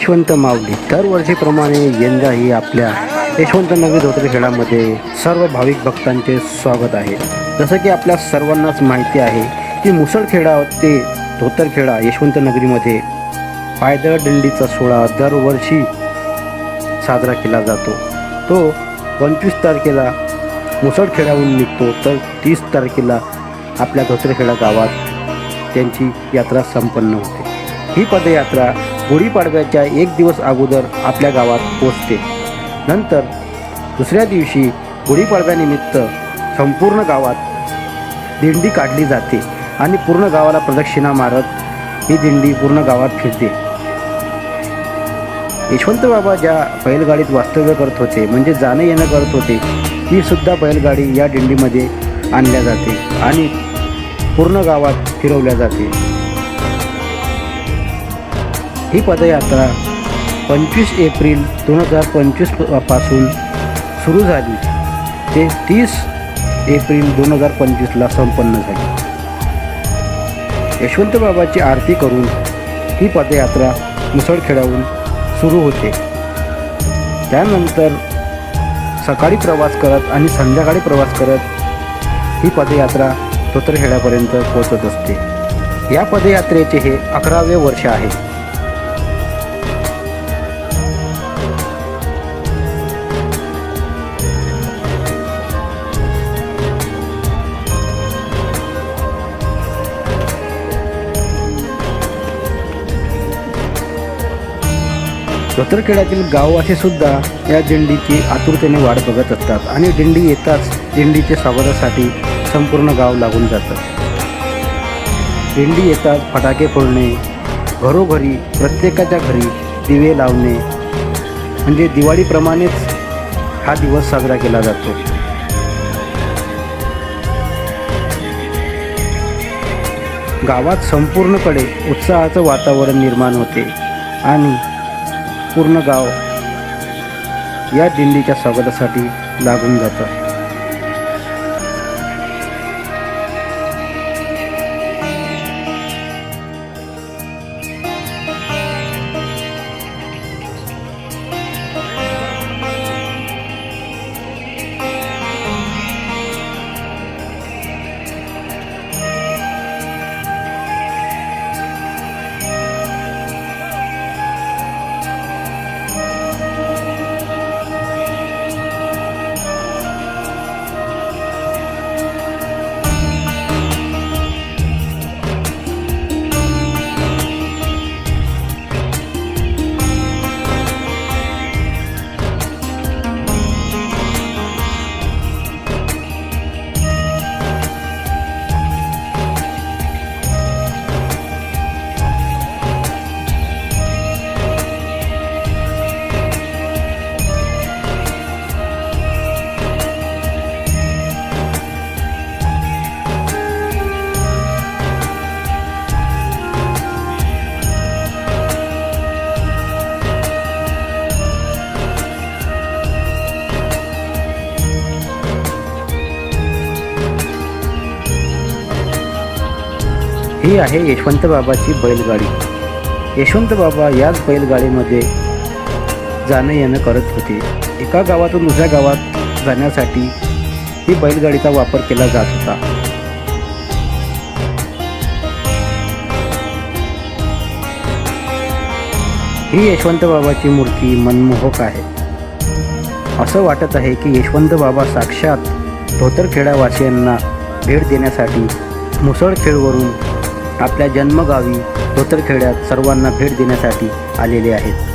यशवंत माऊली. दरवर्षीप्रमाणे यंदाही आपल्या यशवंत नवी धोत्रे खेळामध्ये सर्व भाविक भक्तांचे स्वागत आहे. जसं की आपल्या सर्वांनाच माहिती आहे की मुसळखेडा ते धोतरखेडा यशवंत नगरीमध्ये पायदळ दिंडीचा सोहळा दरवर्षी साजरा केला जातो. तो पंचवीस तारखेला मुसळखेड्याहून निघतो तर तीस तारखेला आपल्या धोतरखेडा गावात त्यांची यात्रा संपन्न होते. ही पदयात्रा गुढीपाडव्याच्या एक दिवस अगोदर आपल्या गावात पोचते. नंतर दुसऱ्या दिवशी गुढीपाडव्यानिमित्त संपूर्ण गावात दिंडी काढली जाते आणि पूर्ण गावाला प्रदक्षिणा मारत ही दिंडी पूर्ण गावात फिरते. यशवंत बाबा ज्या बैलगाडीत वास्तव्य करत होते म्हणजे जाणं येणं करत होते ती सुद्धा बैलगाडी या दिंडीमध्ये आणल्या जाते आणि पूर्ण गावात फिरवल्या जाते. ही पदयात्रा पंचवीस एप्रिल दोन हजार पंचवीसपासून सुरू झाली. ते तीस एप्रिल दोन हजार पंचवीसला संपन्न झाली. यशवंत बाबाची आरती करून ही पदयात्रा मुसळखेड्याहून सुरू होते. त्यानंतर सकाळी प्रवास करत आणि संध्याकाळी प्रवास करत ही पदयात्रा धोतरखेड्यापर्यंत पोहोचत असते. या पदयात्रेचे हे अकरावे वर्ष आहे. धोतरखेड्यातील गाववासी सुद्धा या दिंडीची आतुरतेने वाट बघत असतात. आणि दिंडी येताच दिंडीच्या स्वागतासाठी संपूर्ण गाव लागून जातं. दिंडी येताच फटाके फोडणे घरोघरी प्रत्येकाच्या घरी दिवे लावणे म्हणजे दिवाळीप्रमाणेच हा दिवस साजरा केला जातो. गावात संपूर्णकडे उत्साहाचं वातावरण निर्माण होते आणि पूर्ण गाव या दिंडीच्या स्वागतासाठी लागून जातं. ही आहे यशवंत बाबाची बैलगाडी. यशवंत बाबा याच बैलगाडीमध्ये जाणं येणं करत होते. एका गावातून दुसऱ्या गावात जाण्यासाठी ही बैलगाडीचा वापर केला जात होता. ही यशवंत बाबाची मूर्ती मनमोहक आहे. असं वाटत आहे की यशवंत बाबा साक्षात धोतरखेडावासियांना भेट देण्यासाठी मुसळखेडवरून आपल्या जन्मगावी धोतरखेड्यात सर्वांना भेट देण्यासाठी आलेले आहेत.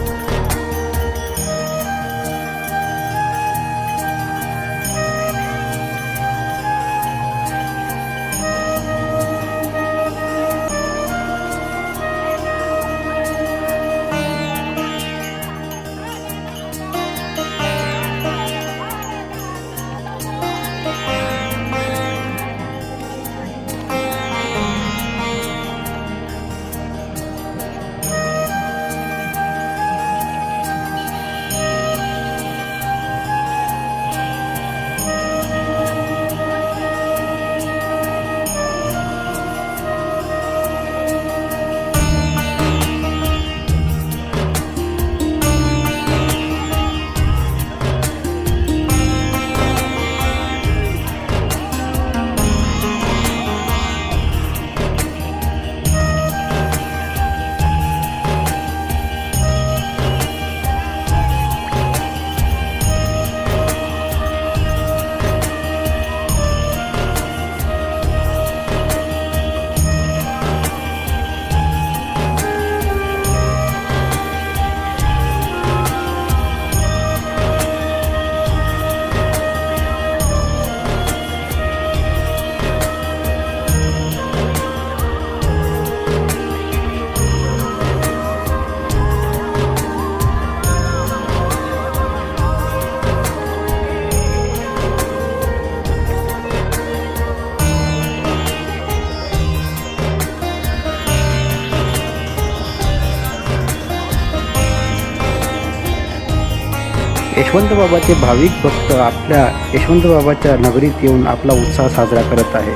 यशवंतबाबाचे भाविक भक्त आपल्या यशवंतबाबाच्या नगरीत येऊन आपला उत्साह साजरा करत आहे.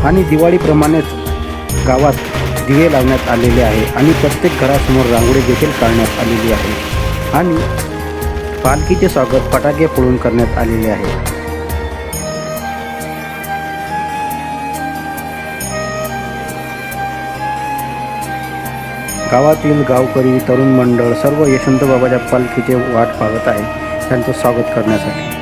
आणि दिवाळीप्रमाणेच गावात दिवे लावण्यात आलेले आहे आणि प्रत्येक घरासमोर रांगोळी देखील काढण्यात आलेली आहे. आणि पालखीचे स्वागत फटाके फोडून करण्यात आलेले आहे. गावातील गावकरी तरुण मंडळ सर्व यशवंतबाबाच्या पालखीचे वाट पाहत आहे त्यांचं स्वागत करण्यासाठी.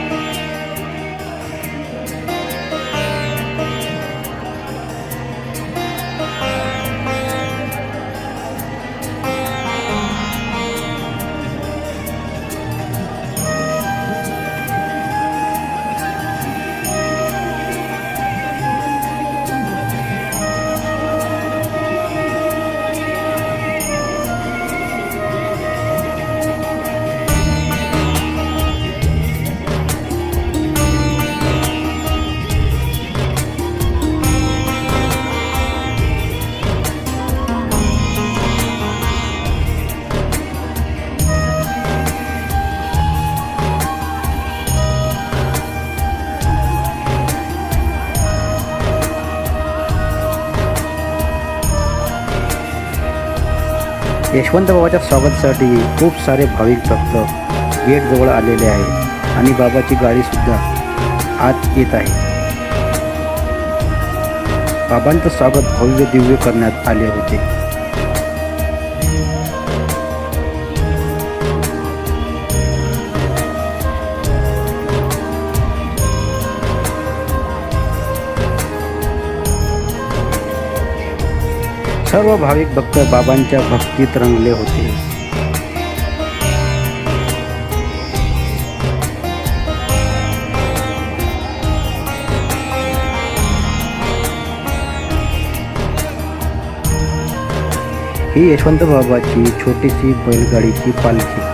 यशवंत बाबाच्या स्वागतासाठी खूप सारे भाविक भक्त गेटजवळ आलेले आहेत आणि बाबाची गाडीसुद्धा आत येत आहे. बाबांचं स्वागत भव्य दिव्य करण्यात आले होते. सर्व भाविक भक्त बाबांच्या भक्तीत रंगले होते. ही यशवंत बाबाची छोटीशी बैलगाडीची पालखी.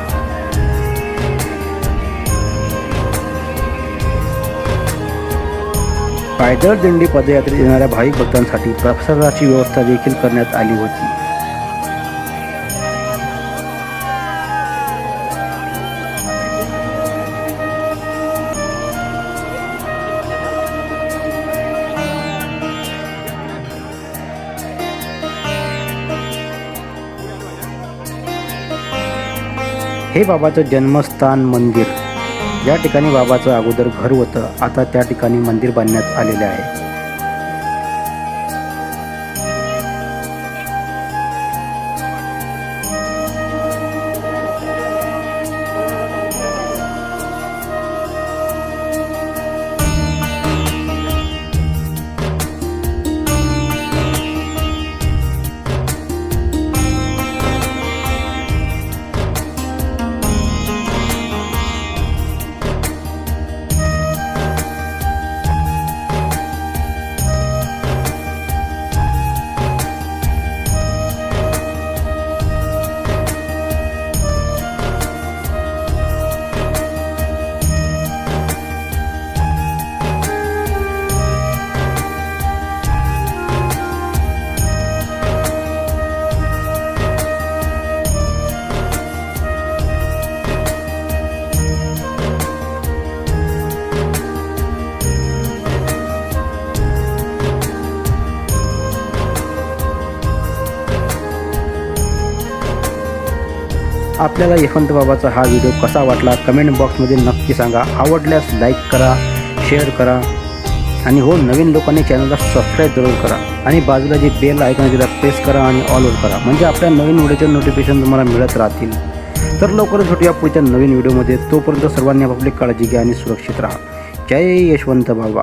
पायदळ दिंडी पदयात्रेत येणाऱ्या भाविक भक्तांसाठी प्रसादाची व्यवस्था देखील करण्यात आली होती. हे बाबाचं जन्मस्थान मंदिर. या ठिकाणी बाबाचं अगोदर घर होतं. आता त्या ठिकाणी मंदिर बांधण्यात आलेले आहे. आपल्याला यशवंत बाबाचा हा व्हिडिओ कसा वाटला कमेंट बॉक्समध्ये नक्की सांगा. आवडल्यास लाईक करा शेअर करा आणि हो नवीन लोकांनी चॅनलला सबस्क्राईब जरूर करा. आणि बाजूला जे बेल ऐकून तिला प्रेस करा आणि ऑलवर करा. म्हणजे आपल्या नवीन व्हिडिओचे नोटिफिकेशन तुम्हाला मिळत राहतील. तर लवकरच भेटूया पुढच्या नवीन व्हिडिओमध्ये. तोपर्यंत सर्वांनी आपापली काळजी घ्या आणि सुरक्षित राहा. जय यशवंत बाबा.